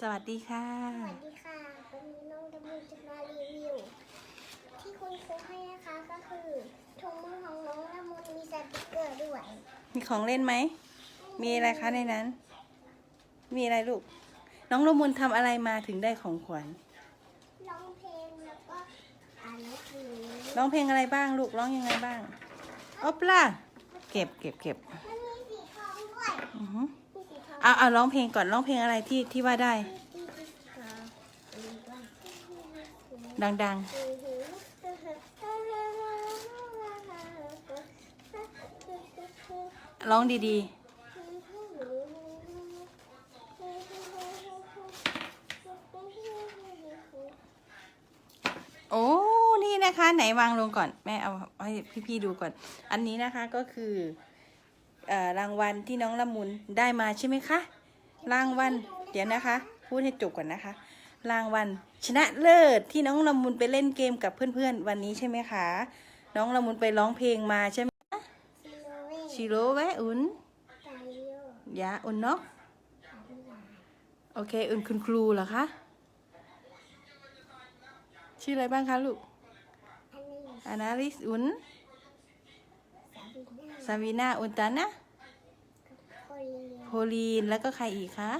สวัสดีค่ะ สวัสดีค่ะ วันนี้น้องดำมูจะมารีวิว ที่คุณครูให้นะคะก็คือถุงมือของน้องละมุนมีสติกเกอร์ด้วย มีของเล่นไหม มีอะไรคะในนั้น มีอะไรลูก น้องละมุนทำอะไรมาถึงได้ของขวัญ ร้องเพลงแล้วก็อ่านหนังสือร้องเพลงอะไรบ้างลูกร้องยังไงบ้าง อ๊อปล่ะ เก็บเก็บเก็บ มันมีสีทองด้วย อือฮึ มีสีทอง เอาเอาร้องเพลงก่อนร้องเพลงอะไรที่ที่ว่าได้ที่ที่สีทองดังๆ ร้องดีๆโอ้ นี่นะคะ ไหนวางลงก่อน แม่เอาให้พี่ๆดูก่อน อันนี้นะคะก็คือ รางวัลที่น้องละมุนได้มาใช่ไหมคะ รางวัลเดี๋ยวนะคะ พูดให้จบก่อนนะคะ รางวัลชนะเลิศที่น้องละมุนไปเล่นเกมกับเพื่อนๆ วันนี้ใช่ไหมคะ น้องละมุนไปร้องเพลงมาใช่ไหมชิโร่แวะอุ่นยาอุ่นเนาะโอเคอุ่นคุณครูเหรอคะ ชื่ออะไรบ้างคะลูกอานาลิสอุ่น ซาวีนาอุ่นตานะโพลีน แล้วก็ใครอีกคะ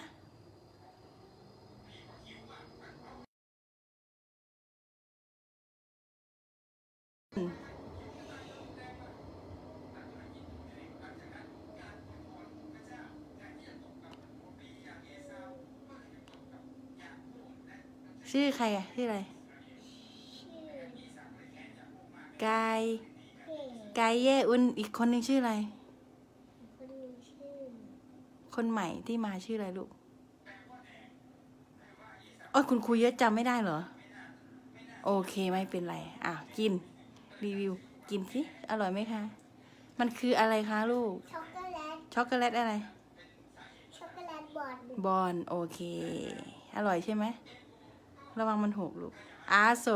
ชื่อใครอะชื่ออะไร กาย กายเย่อุนอีกคนหนึ่งชื่ออะไรคนใหม่ที่มาชื่ออะไรลูกโอ้ยคุณครูเยอะจำไม่ได้เหรอ โอเคไม่เป็นไร อะ กิน รีวิว กินสิ อร่อยไหมคะ มันคืออะไรคะลูก ช็อกโกแลต ช็อกโกแลตอะไร ช็อกโกแลตบอดบอลโอเค อร่อยใช่ไหม ระวังมันหกลูกอาโซ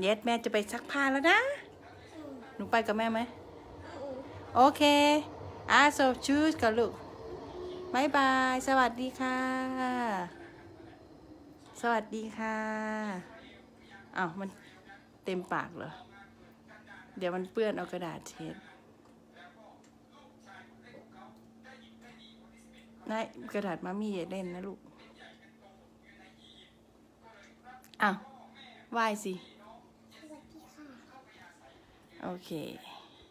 เย็ดแม่จะไปซักผ้าแล้วนะห นูไปกับแม่ไหมโอเคอาโซชูสกับลูกบายบาย สวัสดีค่ะ สวัสดีค่ะอ้าวมันเต็มปากเหรอ เดี๋ยวมันเปื้อนเอากระดาษเช็ดนายกระดาษมามี่อย่าเล่นนะลูกอ้าวไหว้สิสวัสดีค่ะ โอเค